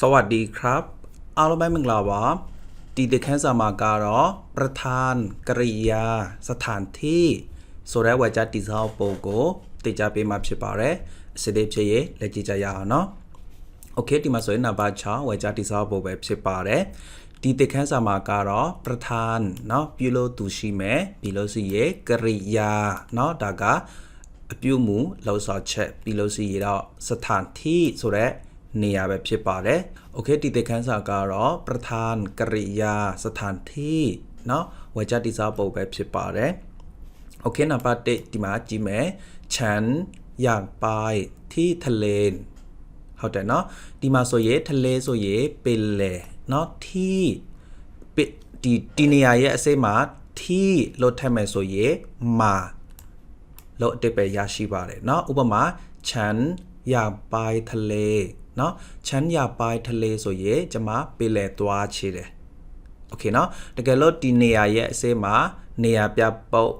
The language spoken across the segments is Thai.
สวัสดีครับအားလုံးပဲမင်္ဂလာပါဒီတခန်းစာမှာကတော့ประธานกริยา สถานที่ဆိုတဲ့ဝါကျတိစောက်ပုံကိုသိကြပေးမှာဖြစ်ပါတယ်အစစ်လေးဖြစ်ရေးလက်ကြည့်ကြရအောင်နော်โอเคဒီမှာဆိုရင်နံပါတ်6ဝါကျတိစောက်ပုံပဲဖြစ်ပါတယ်ဒီတခန်းစာမှာကတော့ประธานเนาะပြုလို့သူရှိမယ်ပြီးလို့ရှိရေကရိယာเนาะဒါကအပြုမှုလောက်ဆောချက်ပြီးလို့ရှိရတော့စถานที่ဆိုတဲ့ နေရာပဲဖြစ်ပါတယ်။ Okay ဒီသက်ခန်းစာကတော့ประธานกริยาสถานที่เนาะဝေကြတိစားပုံပဲဖြစ်ပါတယ်။ Okay နံပါတ်1ဒီမှာကြည့်မယ်။ฉันอยากไปที่ทะเลဟုတ်တယ်เนาะဒီမှာဆိုရင်ทะเลဆိုရင်ပင်လယ်เนาะที่ပဒီဒီနေရာရဲ့အစိမ်းမှာที่လို့ထည့်မယ်ဆိုရင်မာလို့အတိတ်ပဲရရှိပါတယ်เนาะဥပမာฉันอยากไปทะเล เนาะฉันอยากไปทะเลဆိုရင်ကျွန်မပင်လယ်သွားချေတယ်โอเคเนาะတကယ်လို့ဒီနေရာရဲ့အစိမ်းမှာနေရာပြပုတ်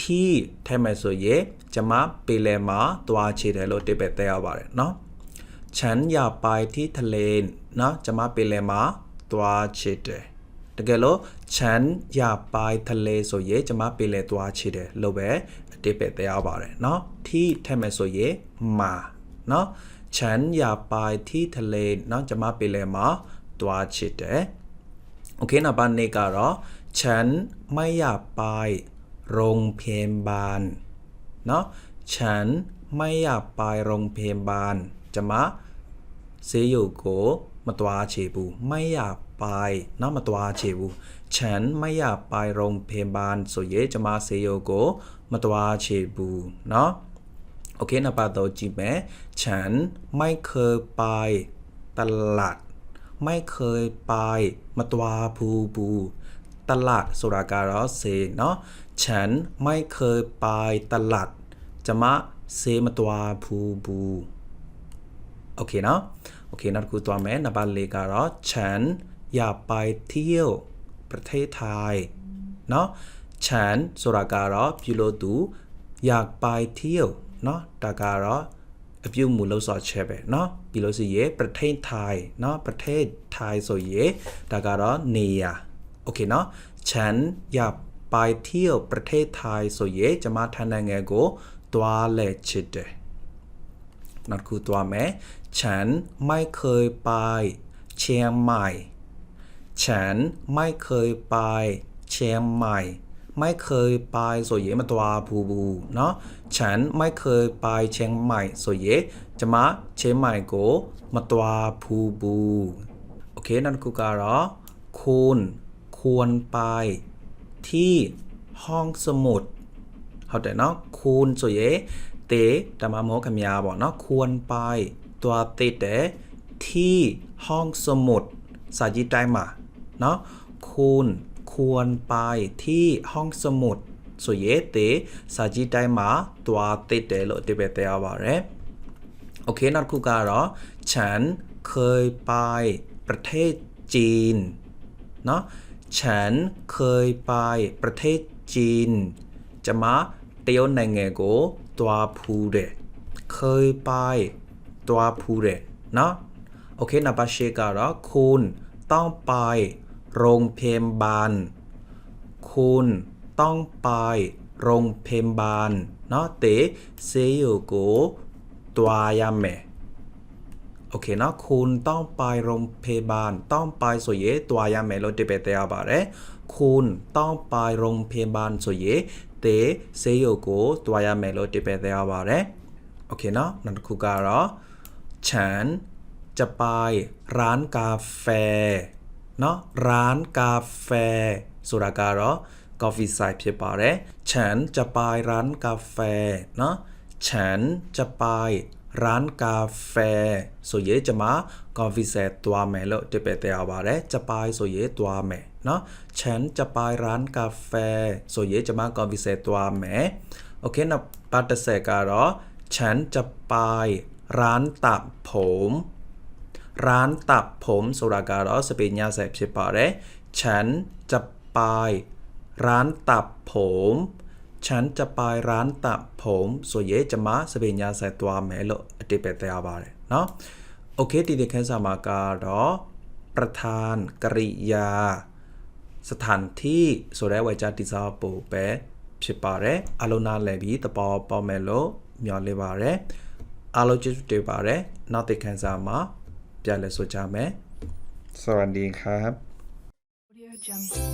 ที่ထဲမယ်ဆိုရင်ကျွန်မပင်လယ်မှာသွားချေတယ်လို့အတိတ်ပဲသိရပါတယ်เนาะฉันอยากไปที่ทะเลเนาะကျွန်မပင်လယ်မှာသွားချေတယ်တကယ်လို့ฉันอยากไปทะเลဆိုရင်ကျွန်မပင်လယ်သွားချေတယ်လို့ပဲအတိတ်ပဲသိရပါတယ်เนาะที่ထဲမယ်ဆိုရင်မှာเนาะ ฉันอยากไปที่ทะเลนะจะมาไปเลยมาตัวชิดเดโอเคนะบ้านนี้ก็รอฉันไม่อยากไปโรงพยาบาลเนาะฉันไม่อยากไปโรงพยาบาลจะมาซียอยู่โกมาตัวเชบูไม่อยากไปเนาะมาตัวเชบูฉันไม่อยากไปโรงพยาบาลโซเยจะมาซียอยู่โกมาตัวเชบูเนาะ โอเคนะปาโตจีแม่ฉันไม่เคยไปตลาด ไม่เคยไปมาตวาภูบูตลาดสุราการอเซเนาะ ฉันไม่เคยไปตลาดจะมาเซมาตวาภูบูโอเคเนาะ โอเคนั่นคือตัวแม่นะบาเลการอฉันอยากไปเที่ยวประเทศไทยเนาะ ฉันสุราการอพิโลตูอยากไปเที่ยว เนาะဒါကတော့အပြုတ်မူလို့ဆိုချက်ပဲเนาะပြီးလို့ရှိရေประเทศไทยเนาะประเทศไทยဆိုရေဒါကတော့နေရာโอเคเนาะฉันอยากไปเที่ยวประเทศไทยဆိုရေကျွန်မထိုင်းနိုင်ငံကိုသွားလဲချစ်တယ်နောက်တစ်ခုသွားမယ်ฉันไม่เคยไปเชียงใหม่ ฉันไม่เคยไปเชียงใหม่ ไม่เคยไปสวยเยมาตัวภูบูเนาะฉันไม่เคยไปเชียงใหม่สวยเยจะมาเชียงใหม่โกมาตัวภูบูโอเคนั่นกูการะคุณควรไปที่ห้องสมุดเขาแต่เนาะคุณสวยเยเตะตามาโมกัมยาบอกเนาะควรไปตัวตเตะที่ห้องสมุดสาจิตได้มาเนาะคุณ ควรไปที่ห้องสมุดสุเยเตสาจิไดมาตัวติดเดลติเบเตอาบาเรโอเคนัดคูกาเหรอฉันเคยไปประเทศจีนเนาะฉันเคยไปประเทศจีน จะมาเตียวในเงโกตัวพูเรเคยไปตัวพูเรเนาะโอเคนับเชกาเหรอคุณต้องไป โรงพยาบาล คุณต้องไปโรงพยาบาลเนาะเตเซโยู่กตัวยามเมโอเคเนาะคุณต้องไปโรงพยาบาล ต้องไปสวยตัวยามเมโรติเปเตอาบาเรคุณต้องไปโรงพยาบาลสวยเตเซโยู่กตัวยามเมโรติเปเตอาบาเรโอเคเนาะนั่นคือการอฉันจะไปร้านกาแฟ เนาะร้านกาแฟဆိုတာကတော့ coffee site ဖြစ်ပါတယ်ฉันจะไปร้านกาแฟเนาะฉันจะไปร้านกาแฟဆိုရင်ကျွန်မ coffee site သွားမယ်လို့တပည့်တရားပါတယ်จะไปဆိုရင်သွားမယ်เนาะฉันจะไปร้านกาแฟဆိုရင်ကျွန်မ coffee site သွားမယ်โอเคနောက်ပတ်တစ်ဆက်ကတော့ฉันจะไปร้านตัดผม ร้านตัดผมဆိုတာကတော့စပင်ညာဆက်ဖြစ်ပါတယ်။ฉันจะไปร้านตัดผม ฉันจะไปร้านตัดผมဆိုရဲကျွန်မစပင်ညာဆက်သွားမယ်လို့အတိတ်ပဲသိရပါတယ်เนาะ။ โอเคဒီတစ်ခန်းစာမှာကတော့ประธานกริยา สถานที่ဆိုတဲ့ဝေကြတိစားပို့ပဲဖြစ်ပါတယ်အလုံးနာလည်းပြီးတပေါ်ပေါ်မယ်လို့မျှော်လင့်ပါတယ်အားလုံးကျေးဇူးတင်ပါတယ်နောက်တစ်ခန်းစာမှာ ပြန်လည်ဆိုကြမယ်สวัสดีครับ Audio Jungle.